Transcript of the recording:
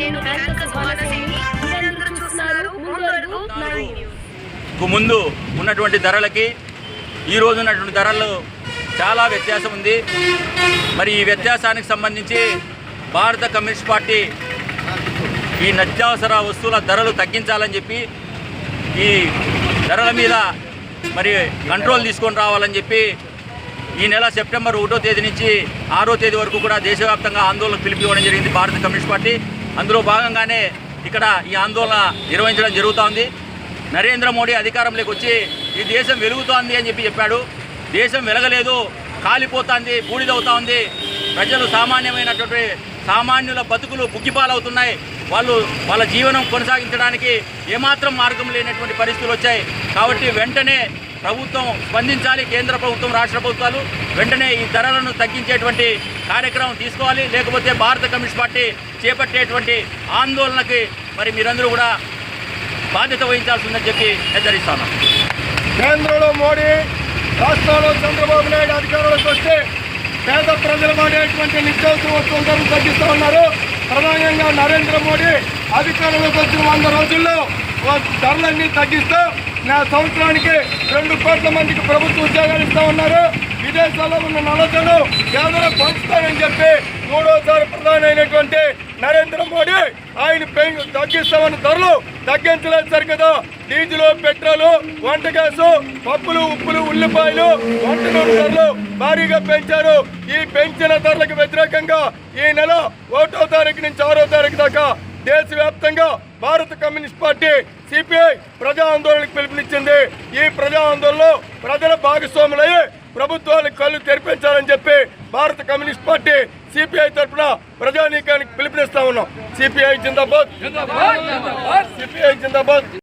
నేను ముందు ఉన్నటువంటి ధరలకి ఈ ఉన్నటువంటి ధరలు చాలా వ్యత్యాసం ఉంది. మరి ఈ వ్యత్యాసానికి సంబంధించి భారత కమ్యూనిస్ట్ పార్టీ ఈ నిత్యావసర వస్తువుల ధరలు తగ్గించాలని చెప్పి ఈ ధరల మీద మరి కంట్రోల్ తీసుకొని రావాలని చెప్పి ఈ నెల సెప్టెంబర్ ఒకటో తేదీ నుంచి ఆరో తేదీ వరకు కూడా దేశవ్యాప్తంగా ఆందోళన పిలిపివ్వడం జరిగింది భారత కమ్యూనిస్ట్ పార్టీ. అందులో భాగంగానే ఇక్కడ ఈ ఆందోళన నిర్వహించడం జరుగుతూ ఉంది నరేంద్ర మోడీ అధికారంలోకి వచ్చి ఈ దేశం వెలుగుతోంది అని చెప్పి చెప్పాడు. దేశం వెలగలేదు కాలిపోతుంది బూడిదవుతా ఉంది ప్రజలు సామాన్యమైనటువంటి సామాన్యుల బతుకులు బుగ్గిపాలవుతున్నాయి. వాళ్ళు వాళ్ళ జీవనం కొనసాగించడానికి ఏమాత్రం మార్గం లేనటువంటి పరిస్థితులు వచ్చాయి. కాబట్టి వెంటనే ప్రభుత్వం స్పందించాలి కేంద్ర ప్రభుత్వం రాష్ట్ర ప్రభుత్వాలు వెంటనే ఈ ధరలను తగ్గించేటువంటి కార్యక్రమం తీసుకోవాలి. లేకపోతే భారత కమ్యూనిస్ట్ పార్టీ చేపట్టేటువంటి ఆందోళనకి మరి మీరందరూ కూడా బాధ్యత వహించాల్సిందని చెప్పి హెచ్చరిస్తాను. కేంద్రంలో మోడీ రాష్ట్రంలో చంద్రబాబు నాయుడు అధికారంలోకి వస్తే పేద ప్రజలు వాడేటువంటి నిత్యావసర వస్తువుల ధరలు తగ్గిస్తూ ఉన్నారు. ప్రధానంగా నరేంద్ర మోడీ అధికారంలోకి వచ్చిన వంద రోజుల్లో ధరలన్నీ తగ్గిస్తూ నా సంవత్సరానికి రెండు కోట్ల మందికి ప్రభుత్వ ఉద్యోగాలు ఇస్తూ ఉన్నారు. విదేశాల్లో ఉన్న నలతను కేంద్రం పంచుతానని చెప్పి మూడోసారి ప్రధాని అయినటువంటి నరేంద్ర మోడీ ఆయన తగ్గిస్తామని ధరలు తగ్గించలేదు సరికదా. డీజిల్ పెట్రోల్ వంట గ్యాసు పప్పులు ఉప్పులు ఉల్లిపాయలు వంట ధరలు భారీగా పెంచారు. ఈ పెంచిన ధరలకు వ్యతిరేకంగా ఈ నెల ఒకటో తారీఖు నుంచి ఆరో తారీఖు దాకా దేశవ్యాప్తంగా భారత కమ్యూనిస్ట్ పార్టీ సిపిఐ ప్రజా ఆందోళనకు పిలుపునిచ్చింది. ఈ ప్రజా ఆందోళనలో ప్రజల భాగస్వాములయ్యి ప్రభుత్వాలకు కళ్ళు తెరిపించాలని చెప్పి భారత కమ్యూనిస్ట్ పార్టీ సిపిఐ తరఫున ప్రజానీకానికి పిలుపునిస్తా ఉన్నాం. సిపిఐ జిందాబాద్. సిపిఐ జిందాబాద్.